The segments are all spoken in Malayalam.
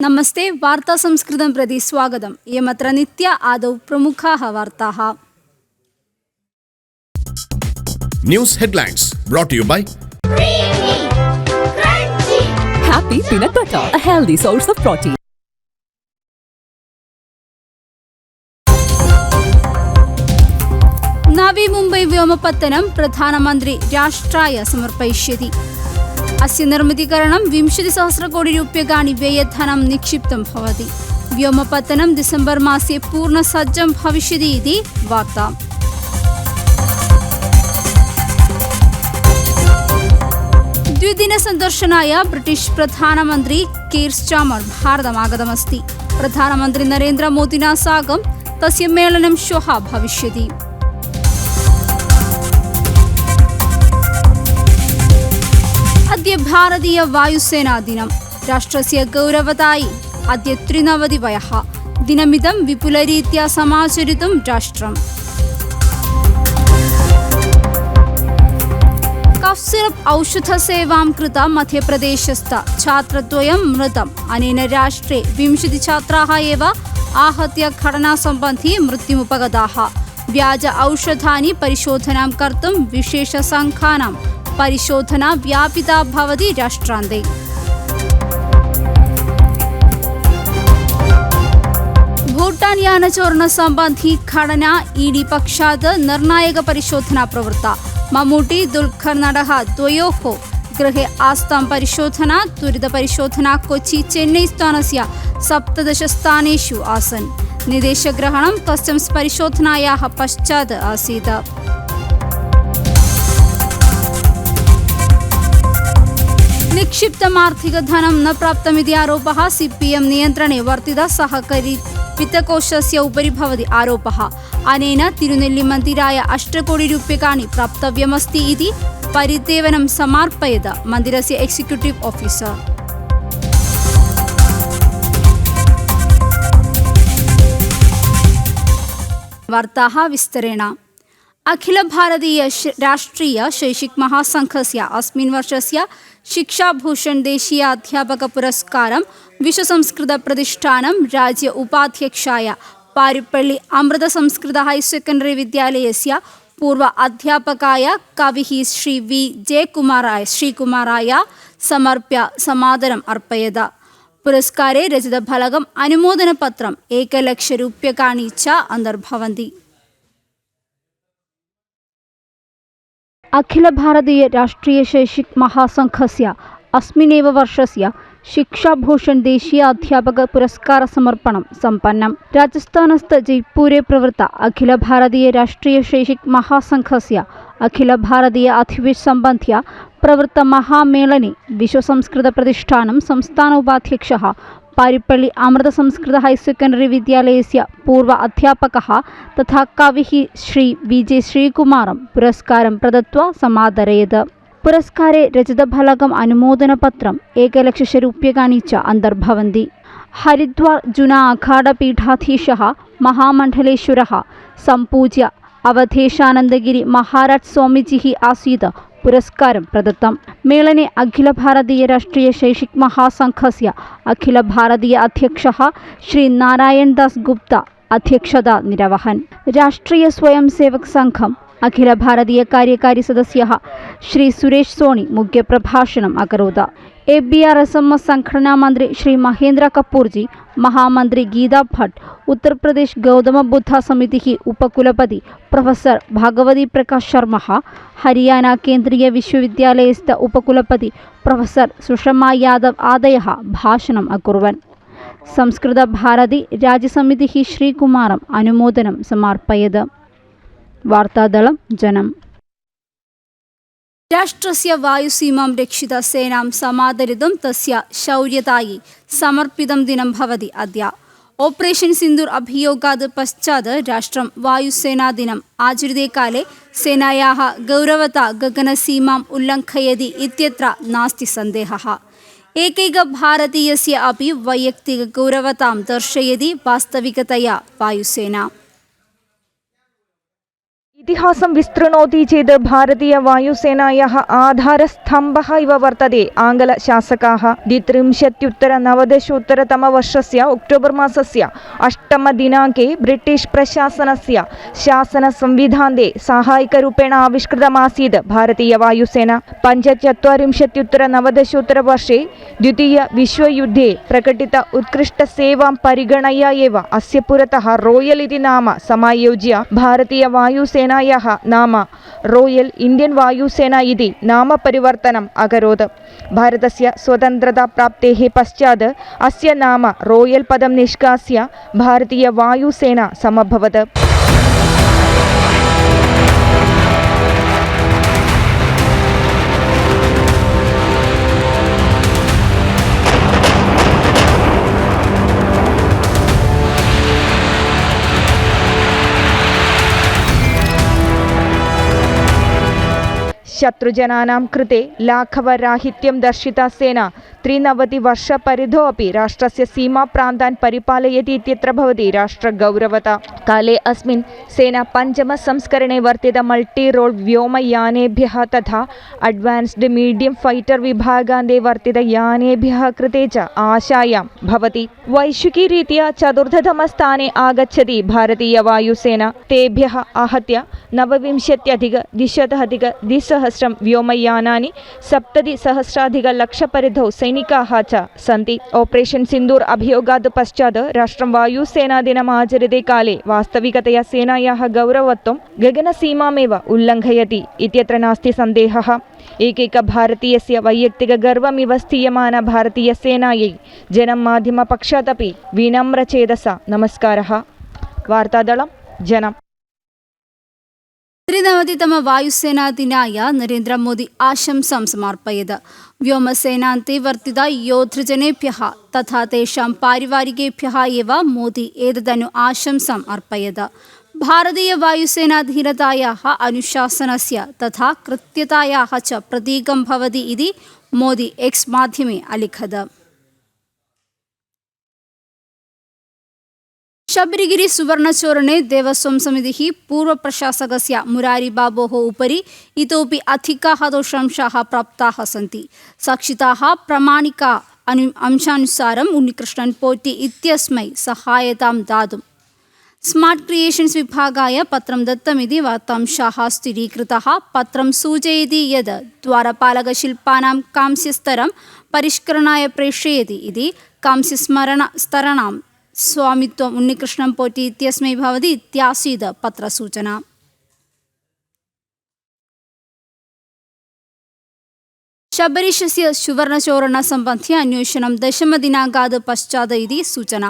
നമസ്തേ വാർത്താ സംസ്കൃതം പ്രതി സ്വാഗതം. യമത്ര നിത്യ ആദൗ പ്രമുഖാഹ വാർത്താ news headlines brought you by happy peanut butter a healthy source of protein Navi Mumbai വ്യോമപത്തനം പ്രധാനമന്ത്രി രാഷ്ട്രായ സമർപ്പയിഷ്യതി अस्य निर्मितीकरणं विंशतिसहस्रकोटिरूप्यकाणि व्ययधनं निक्षिप्तं भवति व्योमपत्तनं डिसेम्बर् मासे पूर्णसज्जं भविष्यति इति वार्ता द्विदिनसन्दर्शनाय ब्रिटिश् प्रधानमन्त्री कीर् स्टामर् भारतमागतमस्ति प्रधानमन्त्री नरेन्द्रमोदिना साकं तस्य मेलनं श्वः भविष्यति भारतीय वायुसेना दिन राष्ट्र गौरवताई अद्यवधि वय दिन विपुल रीत सचरी राष्ट्र कफ्सिप औषध सृत मध्यप्रदेशस्थ छात्र मृत अने राष्ट्रे विंशति छात्रा आहत घटना संबंधी मृत्युपगता व्याज औषधा पिशोधना कर्म विशेष संघा व्याज औषधानि परिशोधनां कर्तुं विशेषसङ्खानां परिशोधना व्यापिता भवति राष्ट्रान्ते भूटान् यानचोरणसम्बन्धी घटना ईडी पक्षात् निर्णायकपरिशोधना प्रवृत्ता मम्मूटी दुल्खर् नडः द्वयोः गृहे आस्तां परिशोधना त्वरितपरिशोधना कोचि चेन्नै स्थानस्य सप्तदशस्थानेषु आसन् निदेशग्रहणं कस्टम्स् परिशोधनायाः पश्चात् आसीत् निक्षिप्तमार्थिकधनं न प्राप्तमिति आरोपः सि पि एम् नियन्त्रणे वर्तितः सहकरि वित्तकोशस्य उपरि भवति आरोपः अनेन तिरुनेल्लिमन्दिराय अष्टकोटिरूप्यकाणि प्राप्तव्यमस्ति इति परिदेवनं समार्पयत मन्दिरस्य एक्सिक्यूटिव् ऑफिसर् वार्ताः विस्तरेण अखिलभारतीय श- राष्ट्रिय शैक्षिक महासङ्घस्य अस्मिन् वर्षस्य ശിക്ഷാഭൂഷൺ ദേശീയ അധ്യാപക പുരസ്കാരം വിശ്വസംസ്കൃത പ്രതിഷ്ഠാനം രാജ്യ ഉപാധ്യക്ഷായ പാരുപ്പള്ളി അമൃത സംസ്കൃത ഹയർ സെക്കൻഡറി വിദ്യാലയസ്യ പൂർവ അധ്യാപകായ കവിഹി ശ്രീ വി ജയകുമാറായ ശ്രീകുമാറായ സമർപ്പ്യ സമാദരം അർപ്പയത. പുരസ്കാരെ രചിത ഫലകം അനുമോദന പത്രം ഏകലക്ഷ ഏകലക്ഷരൂപ്യകാണി കാണിച്ച അന്തർഭവന്തി. അഖില ഭാരതീയ രാഷ്ട്രീയ ശൈക്ഷിക് മഹാസംഘസ്യ അസ്മിനേവ വർഷസ്യ ശിക്ഷാഭൂഷൺ ദേശീയ അധ്യാപക പുരസ്കാര സമർപ്പണം സമ്പന്നം. രാജസ്ഥാനസ്ഥ ജയ്പൂരെ പ്രവൃത്ത അഖില ഭാരതീയ രാഷ്ട്രീയ ശൈക്ഷിക് മഹാസംഘസ്യ അഖില ഭാരതീയ അധിവേശ സംബന്ധ്യ പ്രവൃത്ത മഹാമേളനെ വിശ്വസംസ്കൃത പ്രതിഷ്ഠാനം സംസ്ഥാന ഉപാധ്യക്ഷ പാരിപ്പള്ളി അമൃത സംസ്കൃത ഹയർ സെക്കൻഡറി വിദ്യാലയസ്യ പൂർവ അധ്യാപക തഥാ കവി ശ്രീ വി ജെ ശ്രീകുമാറും പുരസ്കാരം പ്രദത്വ സമാദരയത് പുരസ്കാരെ രചിതഫലകം അനുമോദനപത്രം ഏകലക്ഷരൂപ്യകാണി ച അന്തർഭവന്തി. ഹരിദ്വാർ ജുന അഖാഡപീഠാധീശ മഹാമണ്ഡലേശ്വര. സംപൂജ്യ അവധേശാനന്ദഗിരി മഹാരാജ് സ്വാമിജി ആസീത് പുരസ്കാരം പ്രദത്തം. മേളനെ അഖില ഭാരതീയ രാഷ്ട്രീയ ശൈക്ഷിക് മഹാസംഘസ്യ അഖില ഭാരതീയ അധ്യക്ഷ ശ്രീ നാരായൺ ദാസ് ഗുപ്ത അധ്യക്ഷത നിരവഹൻ. രാഷ്ട്രീയ സ്വയം സേവക് സംഘം അഖില ഭാരതീയ കാര്യകാരി സദസ്യ ശ്രീ സുരേഷ് സോണി മുഖ്യപ്രഭാഷണം അകരോത് A B R S M S സംഘടനാ മന്ത്രി ശ്രീ മഹേന്ദ്ര കപൂർജി മഹാമന്ത്രി ഗീത ഭട്ട് ഉത്തർപ്രദേശ് ഗൗതമ ബുദ്ധ സമിതി ഉപകുലപതി പ്രൊഫസർ ഭഗവതി പ്രകാശ് ശർമ്മ ഹരിയാന കേന്ദ്രീയ വിശ്വവിദ്യാലയസ്ഥ ഉപകുലപതി പ്രൊഫസർ സുഷമ യാദവ് ആദയ ഭാഷണം അകുർവൻ സംസ്കൃത ഭാരതി രാജ്യസമിതി ശ്രീകുമാരം അനുമോദനം സമർപ്പയത്. വാർത്താദളം ജനം. രാഷ്ട്രസ്യ വായുസീമാം രക്ഷിത സേനാം സമാദരിതം തസ്യ ശൗര്യതായി സമർപ്പിതം ദിനം ഭവതി അദ്യ. ഓപ്പറേഷൻ സിന്ദൂർ അഭിയോഗാത് പശ്ചാത് രാഷ്ട്രം വായുസേനാ ദിനം ആചരിതേക്കാലെ സേനായാ ഗൗരവത ഗഗനസീമാം ഉല്ലംഘയതി ഇത്യത്ര നാസ്തി സന്ദേഹ. ഏകൈക ഭാരതീയസ്യ അപി വൈയക്തിക ഗൗരവതാം ദർശയതി വാസ്തവികതയാ വായുസേന. ഇതിഹാസം വിസ്തൃണോതി ചെയ്ത് ഭാരതീയ വായുസേനായ ആധാരസ്തംഭ ഇവ വർത്തതെ. ആംഗലശാസകാ ദ്വിത്രിംശത്യുത്തര നവദശോത്തരതമവർഷസ്യ ഒക്ടോബർ മാസസ്യ. അഷ്ടമദിനാങ്കേ ബ്രിട്ടീഷ് പ്രശാസനസ്യ. ശാസനസംവിധാന്തേ സാഹായികരൂപേണ ആവിഷ്കൃതമാസീത് ഭാരതീയ വായുസേന. പഞ്ചചത്വരിംശത്യുത്തര നവദശോത്തര വർഷേ ദ്വിതീയ വിശ്വയുദ്ധേ പ്രകടിത ഉത്കൃഷ്ടസേവാം പരിഗണയ എവ അസ്യ റോയൽ ഇതി നാമ സമായോജ്യ ഭാരതീയ വായുസേന भारतीयवायुसेनायाः नाम रोयल् इण्डियन् वायुसेना इति नामपरिवर्तनम् अकरोत् भारतस्य स्वतन्त्रताप्राप्तेः पश्चात् अस्य नाम रोयल् पदं निष्कास्य भारतीयवायुसेना समभवत् शत्रुजनानां कृते लाघवराहित्यं दर्शिता सेना त्रिनवतिवर्षपरिधौ अपि राष्ट्रस्य सीमाप्रान्तान् परिपालयति इत्यत्र भवति राष्ट्रगौरवता काले अस्मिन् सेना पञ्चमसंस्करणे वर्तित मल्टी रोल् व्योमयानेभ्यः तथा अड्वान्स्ड् मीडियं फैटर् विभागान्ते वर्तितयानेभ्यः कृते च आशायां भवति वैश्विकीरीत्या चतुर्थतमस्थाने आगच्छति भारतीयवायुसेना तेभ्यः आहत्य नवविंशत्यधिकद्विशताधिकद्विसहस्रं व्योमयानानि सप्ततिसहस्राधिकलक्षपरिधौ सैनिकाः च सन्ति ऑपरेशन् सिन्दूर् अभियोगात् पश्चात् राष्ट्रं वायुसेनादिनम् आचरिते काले वास्तविकतया सेनायाः गौरवत्वं गगनसीमामेव उल्लङ्घयति इत्यत्र नास्ति सन्देहः एकैकभारतीयस्य वैयक्तिकगर्वमिव स्थीयमान भारतीयसेनायै जनं माध्यमपक्षादपि विनम्रचेतसा नमस्कारः वार्तादलं जनम् ತ್ರಿನವತಿ ತಮ ವಾಯುಸೇನಾ ದಿನಾಯ ನರೇಂದ್ರ ಮೋದಿ ಆಶಂಸಾಂ ಸಮರ್ಪಯತ್ ವ್ಯೋಮಸೇನಾಂತೆ ವರ್ತಿತ ಯೋಧೃಜನೇಭ್ಯ ತಥಾ ತೇಷಾಂ ಪಾರಿವಾರಿಕೇಭ್ಯ ಏವ ಮೋದಿ ಏತದನು ಆಶಂಸಾಂ ಅರ್ಪಯತ್ ഭാരതീയ വായുസേനാധീനതായാഹ അനുശാസനസ്യ തഥാ കൃത്യതായാഹ ച പ്രതീകം ഭവതി ഇതി മോദി എക്സ് മാധ്യമേ അലിഖത് ശബരിഗിരി സുവർണചോറിणे ദേവസ്വം സമിതി പൂർവപ്രശാസകസ്യ മുരാരിബാബോ ഉപരി ഇതോപി അധികാ ദോഷംശാः പ്രാപ്താः സന്തി. സാക്ഷിതാः പ്രമാണിക അനു അംശാനുസാരം ഉണ്ണികൃഷ്ണൻ പോറ്റി ഇത്യസ്മൈ സഹായതാം ദാതും. സ്മാർട്ട് ക്രിയേഷൻസ് വിഭാഗായ പത്രം ദത്തമിതി വാർത്താംശാः സ്ഥിരീകൃത പത്രം സൂചയതി യത് ദ്വാരപാലക ദ്വാരപാലകശില്പാനാം കാംസ്യസ്തരം പരിഷ്കരണായ പ്രേഷയതി ഇതി കാംസ്യസ്മരണ സ്തരണം സ്വാമിത്വം ഉണ്ണികൃഷ്ണൻ പോറ്റി ഇത്യസ്മൈ ഭവതി ഇത്യാസീത് പത്രസൂചന. ശബരീഷസ്യ സുവർണചോരണ സംബന്ധി അന്വേഷണം ദശമദിനാങ്കാത് പശ്ചാത്ത ഇതി സൂചന.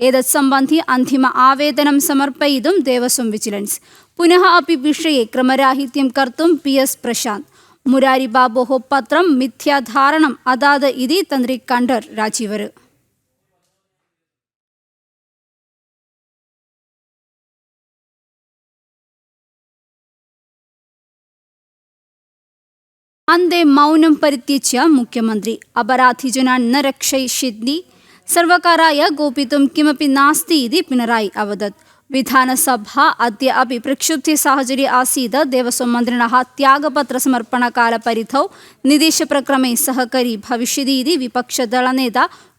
ഏതത് സംബന്ധി അന്തിമ ആവേദനം സമർപ്പയിതും ദേവസ്വം വിജിലൻസ്. പുനഃ അപ്പി വിഷയെ ക്രമരാഹിത്യം കർത്തും പി എസ് പ്രശാന്ത്. മുരാരി ബാബോഹോ പത്രം മിഥ്യാധാരണം അതാത് ഇതി തന്ത്രി കണ്ടർ രാജീവര്. ಅಂದೇ ಮೌನಂ ಪರಿತ್ಯಜ್ಯ ಮುಖ್ಯಮಂತ್ರಿ ಅಪರಾಧಿಜನ ನ ರಕ್ಷಯಿಷ್ಯತಿ സർവകാരായ ಗೋಪಿತುಂ കിമപ്പി നാസ്തി ഇതി പിണറായി അവതത് വിധാനസഭ അദ്യ അപി പ്രക്ഷുബ്ധ സാഹചര്യ ആസീത് ദേവസ്വം മന്ത്രിണ ത്യാഗപത്ര സമർപ്പണകാല പരിധൗ. നിദേശപ്രക്രമേ സഹകരി ഭവിഷ്യതി ഇതി വിപക്ഷ ദള നേത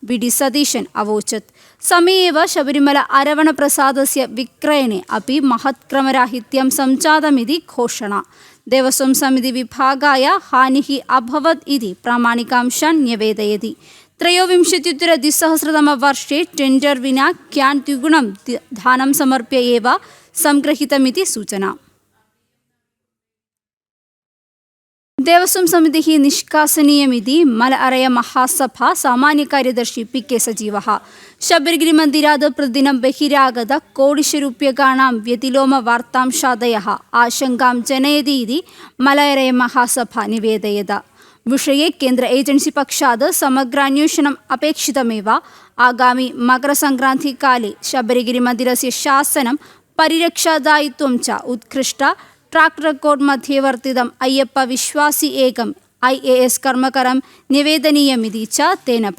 വി ഡി സതീശൻ അവോചത് സമയേവ ശബരിമല അരവണ പ്രസാദസ്യ വിക്രയണേ അപി മഹത്ക്രമരാഹിത്യം സംജാതമിതി ഘോഷണ. विक्रयणे अपि महत्क्रमराहित्यं सञ्जातमिति घोषणा देवस्वं समिति विभागाय हानिः अभवत् इति प्रामाणिकांशान् न्यवेदयति त्रयोविंशत्युत्तरद्विसहस्रतमवर्षे टेण्डर् विना क्यान् द्विगुणं धानं ദേവസ്വം സമിതി നിഷ്കാസനീയമിതി മലഅറയ മഹാസഭ സാമാന്യകാര്യദർശി പി കെ സജീവ ശബരിഗിരി മന്ദിരാത് പ്രതിദിനം ബഹിരാഗത കോടിശരൂപ്യകാണാം വ്യതിലോമ വാർത്താം ശാതയ ആശങ്കാം ജനയതീതി മലയറയ മഹാസഭ നിവേദയത. വിഷയെ കേന്ദ്ര ഏജൻസി പക്ഷാത് സമഗ്രാന്വേഷണം അപേക്ഷിതമേവ. ആഗാമി മകരസംക്രാന്തി കാലേ ശബരിഗിരി മന്ദിരസ്യ ശാസനം പരിരക്ഷാദായിത്വം ച ഉത്കൃഷ്ട ട്രാക്ക് റെക്കോർഡ് മധ്യവർത്തിതം. അയ്യപ്പ വിശ്വാസി ഏകം. ഐ എ എസ് കർമ്മകരം. നിവേദനീയമിതി ച തേന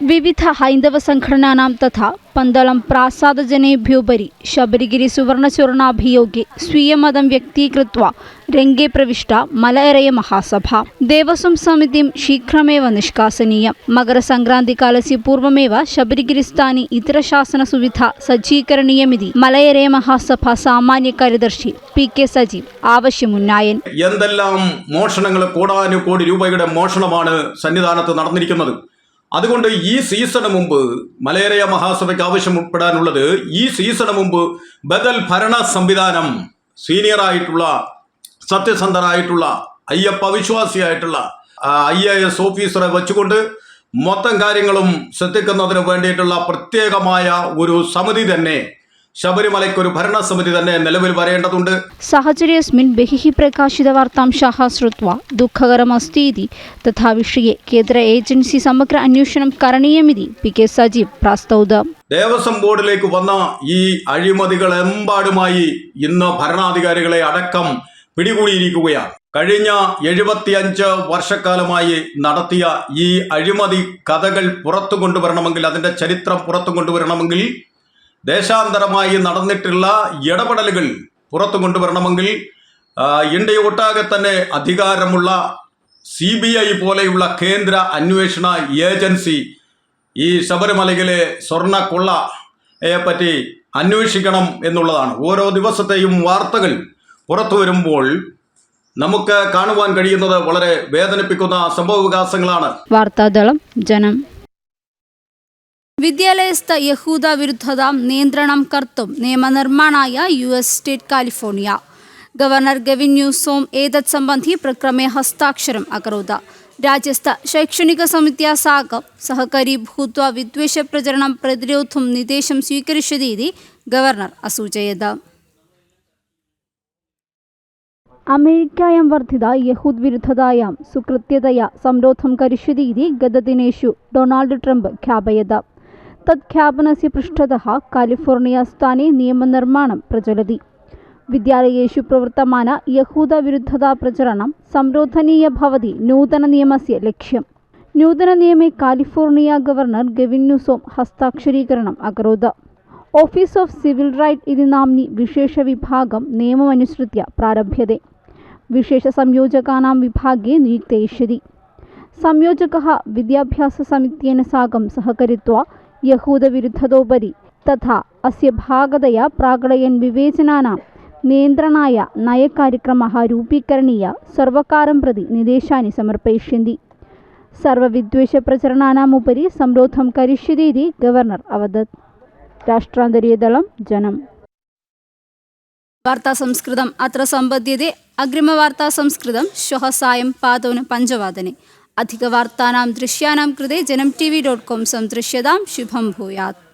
വിവിധ ഹൈന്ദവ സംഘടനാനാം തഥാ പന്തളം പ്രാസാദജനേഭ്യോപരി ശബരിഗിരി സുവർണചൂർണാഭിയോഗെ സ്വീയമതം വ്യക്തീകൃത്വ രംഗേ പ്രവിഷ്ട മലയറയ മഹാസഭ. ദേവസ്വം സമിതിയും ശീഘ്രമേവ നിഷ്കാസനീയം. മകരസംക്രാന്തികാലസ്യ പൂർവമേവ ശബരിഗിരിസ്ഥാനി ഇതര ശാസന സുവിധ സജ്ജീകരണീയമിതി മലയരയ മഹാസഭ സാമാന്യ കാര്യദർശി പി കെ സജീവ് ആവശ്യമുന്നായൻ. എന്തെല്ലാം മോഷണങ്ങൾ കോടാനു കോടി രൂപയുടെ മോഷണമാണ് സന്നിധാനത്ത് നടന്നിരിക്കുന്നത്? അതുകൊണ്ട് ഈ സീസണ് മുമ്പ് മലേറിയ മഹാസഭയ്ക്ക് ആവശ്യപ്പെടാനുള്ളത് ഈ സീസണ് മുമ്പ് ബദൽ ഭരണ സംവിധാനം സീനിയറായിട്ടുള്ള സത്യസന്ധനായിട്ടുള്ള അയ്യപ്പ വിശ്വാസിയായിട്ടുള്ള ഐ എ എസ് ഓഫീസറെ വെച്ചുകൊണ്ട് മൊത്തം കാര്യങ്ങളും ശ്രദ്ധിക്കുന്നതിന് വേണ്ടിയിട്ടുള്ള പ്രത്യേകമായ ഒരു സമിതി തന്നെ ശബരിമലയ്ക്കൊരു ഭരണസമിതി തന്നെ നിലവിൽ വരേണ്ടതുണ്ട്. സഹചര്യസ്മിൻ ബഹിഹി പ്രകാശിത വാർത്താം ശ്രുത്വ. ദുഃഖകരമസ്തീതി. തഥാ വിഷയെ കേന്ദ്ര ഏജൻസി സമഗ്ര അന്വേഷണം കരണീയമിതി പി കെ സജീവ് പ്രസ്തൗത ദേവസ്വം ബോർഡിലേക്ക് വന്ന ഈ അഴിമതികൾ എമ്പാടുമായി ഇന്ന് ഭരണാധികാരികളെ അടക്കം പിടികൂടിയിരിക്കുകയാണ്. കഴിഞ്ഞ എഴുപത്തിയഞ്ച് വർഷക്കാലമായി നടത്തിയ ഈ അഴിമതി കഥകൾ പുറത്തു കൊണ്ടുവരണമെങ്കിൽ അതിന്റെ ചരിത്രം പുറത്തു കൊണ്ടുവരണമെങ്കിൽ ദേശാന്തരമായി നടന്നിട്ടുള്ള ഇടപെടലുകൾ പുറത്തു കൊണ്ടുവരണമെങ്കിൽ ഇന്ത്യ ഇന്ത്യയൊട്ടാകെ തന്നെ അധികാരമുള്ള സി ബി ഐ പോലെയുള്ള കേന്ദ്ര അന്വേഷണ ഏജൻസി ഈ ശബരിമലയിലെ സ്വർണ കൊള്ളയെ പറ്റി അന്വേഷിക്കണം എന്നുള്ളതാണ്. ഓരോ ദിവസത്തെയും വാർത്തകൾ പുറത്തു വരുമ്പോൾ നമുക്ക് കാണുവാൻ കഴിയുന്നത് വളരെ വേദനിപ്പിക്കുന്ന സംഭവ വികാസങ്ങളാണ് വാർത്താദളം ജനം വിദ്യാലയസ്ഥ യഹൂദ വിരുദ്ധത നിയന്ത്രണം കർത്തും നിയമനിർമ്മാണായ U S state California. Governor Gavin Newsom ഏതത് സംബന്ധി പ്രക്രമേ ഹസ്താക്ഷരം അകരോത് രാജ്യസ്ഥ ശൈക്ഷണിക സമിതി സാഗം സഹകരി ഭൂത്വ വിദ്വേഷ പ്രചരണം പ്രതിരോധം നിദേശം സ്വീകരിച്ചതീതി ഗവർണർ അസൂചയത്. അമേരിക്കായാം വർദ്ധിത യഹൂദ് വിരുദ്ധതായാം സുകൃത്യതയ സംരോധം കരിഷ്യതീതി ഗതദിനേഷു ഡൊണാൾഡ് ട്രംപ് ഖ്യാപയത്. तत् ख्यापनस्य पृष्ठतः कालिफोर्निया स्थाने नियमनिर्माणं प्रचलति विद्यालयेषु प्रवर्तमान यहूदविरुद्धताप्रचरणं संरोधनीय भवति नूतननियमस्य लक्ष्यम् नूतननियमे कालिफोर्निया गवर्नर् गेविन् न्यूसों हस्ताक्षरीकरणम् अकरोत् ഓഫീസ് ഓഫ് സിവിൽ റൈറ്റ് ഇതി നാംനി വിശേഷവിഭാഗം നിയമമനുസൃത്യ പ്രാരഭ്യത്തെ വിശേഷസംയോജകാനാं विभागे नियुक्तयिष्यति संयोजकः विद्याभ्याससमित्येन साकं सहकरित्वा यहूदविरुद्धतोपरि तथा अस्य भागतया प्राकटयन् विवेचनानां नियन्त्रणाय नयकार्यक्रमः रूपीकरणीय सर्वकारं प्रति निर्देशानि समर्पयिष्यन्ति सर्वविद्वेषप्रचरणानाम् उपरि संरोधं करिष्यति इति गवर्नर् अवदत् രാഷ്ട്രാന്തരീയദളം ജനം വാർത്താ സംസ്കൃതം അത്ര സമ്പദ്യത്തെ അഗ്രിമവാർത്താ സംസ്കൃതം ശ്വः സായം अधिकवार्तानां दृश्यानां कृते जनम टी वी कॉम कां संदृश्यतां शुभं भूयात्।